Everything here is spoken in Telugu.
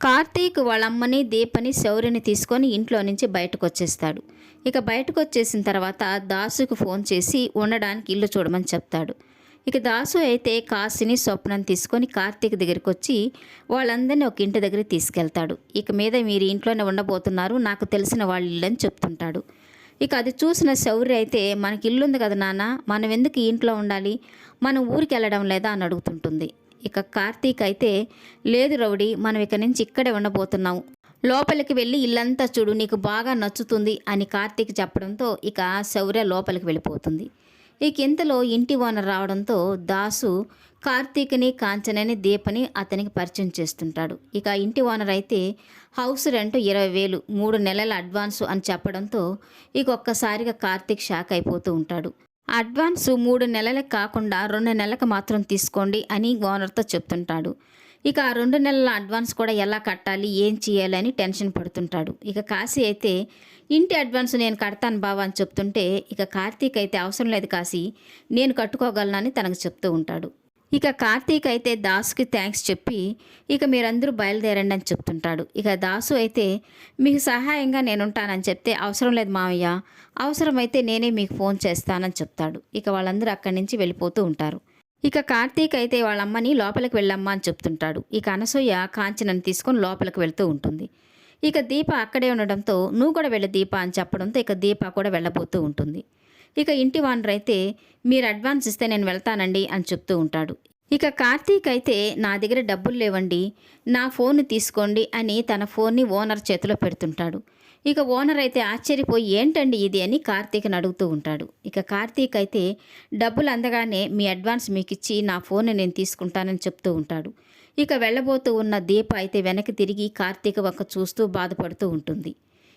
కార్తీక్ వాళ్ళమ్మని దీపని శౌర్యని తీసుకొని ఇంట్లో నుంచి బయటకు వచ్చేస్తాడు ఇక బయటకు వచ్చేసిన తర్వాత దాసుకు ఫోన్ చేసి ఉండడానికి ఇల్లు చూడమని చెప్తాడు. ఇక దాసు అయితే కాశీని స్వప్నం తీసుకొని కార్తీక్ దగ్గరికి వచ్చి వాళ్ళందరినీ ఒక ఇంటి దగ్గర తీసుకెళ్తాడు. ఇక మీద మీరు ఇంట్లోనే ఉండబోతున్నారు నాకు తెలిసిన వాళ్ళ ఇల్లు అని చెప్తుంటాడు. ఇక అది చూసిన శౌర్య అయితే మనకి ఇల్లుంది కదా నాన్న మనం ఎందుకు ఇంట్లో ఉండాలి? మనం ఊరికి వెళ్ళడం లేదా? అని అడుగుతుంటుంది. ఇక కార్తీక్ అయితే లేదు రౌడీ మనం ఇక నుంచి ఇక్కడే ఉండబోతున్నాం. లోపలికి వెళ్ళి ఇల్లంతా చూడు నీకు బాగా నచ్చుతుంది అని కార్తీక్ చెప్పడంతో ఇక శౌర్య లోపలికి వెళ్ళిపోతుంది. ఇక ఇంతలో ఇంటి ఓనర్ రావడంతో దాసు కార్తీక్ని కాంచనని దీపని అతనికి పరిచయం చేస్తుంటాడు. ఇక ఇంటి ఓనర్ అయితే హౌస్ రెంట్ ఇరవై వేలు మూడు నెలల అడ్వాన్సు అని చెప్పడంతో ఇక ఒక్కసారిగా కార్తీక్ షాక్ అయిపోతూ ఉంటాడు. అడ్వాన్స్ మూడు నెలలకు కాకుండా రెండు నెలలకు మాత్రం తీసుకోండి అని ఓనర్తో చెప్తుంటాడు. ఇక ఆ రెండు నెలల అడ్వాన్స్ కూడా ఎలా కట్టాలి ఏం చేయాలని టెన్షన్ పడుతుంటాడు. ఇక కాశీ అయితే ఇంటి అడ్వాన్స్ నేను కడతాను బావా అని చెప్తుంటే ఇక కార్తీక్ అయితే అవసరం లేదు కాశీ నేను కట్టుకోగలనని తనకు చెప్తూ ఉంటాడు. ఇక కార్తీక్ అయితే దాసుకి థ్యాంక్స్ చెప్పి ఇక మీరందరూ బయలుదేరండి అని చెప్తుంటాడు. ఇక దాసు అయితే మీకు సహాయంగా నేనుంటానని చెప్తే అవసరం లేదు మావయ్య. అవసరమైతే నేనే మీకు ఫోన్ చేస్తానని చెప్తాడు. ఇక వాళ్ళందరూ అక్కడి నుంచి వెళ్ళిపోతూ ఉంటారు. ఇక కార్తీక్ అయితే వాళ్ళ అమ్మని లోపలికి వెళ్ళమ్మా అని చెప్తుంటాడు. ఇక అనసూయ కాంచనని తీసుకొని లోపలికి వెళ్తూ ఉంటుంది. ఇక దీప అక్కడే ఉండడంతో నువ్వు కూడా వెళ్ళే దీప అని చెప్పడంతో ఇక దీప కూడా వెళ్ళబోతూ ఉంటుంది. ఇక ఇంటి ఓనర్ అయితే మీరు అడ్వాన్స్ ఇస్తే నేను వెళ్తానండి అని చెప్తూ ఉంటాడు. ఇక కార్తీక్ అయితే నా దగ్గర డబ్బులు లేవండి నా ఫోన్ తీసుకోండి అని తన ఫోన్ని ఓనర్ చేతిలో పెడుతుంటాడు. ఇక ఓనర్ అయితే ఆశ్చర్యపోయి ఏంటండి ఇది? అని కార్తీక్ని అడుగుతూ ఉంటాడు. ఇక కార్తీక్ అయితే డబ్బులు అందగానే మీ అడ్వాన్స్ మీకు ఇచ్చి నా ఫోన్ నేను తీసుకుంటానని చెప్తూ ఉంటాడు. ఇక వెళ్ళబోతూ ఉన్న దీప అయితే వెనక్కి తిరిగి కార్తీక్ ఒక చూస్తూ బాధపడుతూ ఉంటుంది.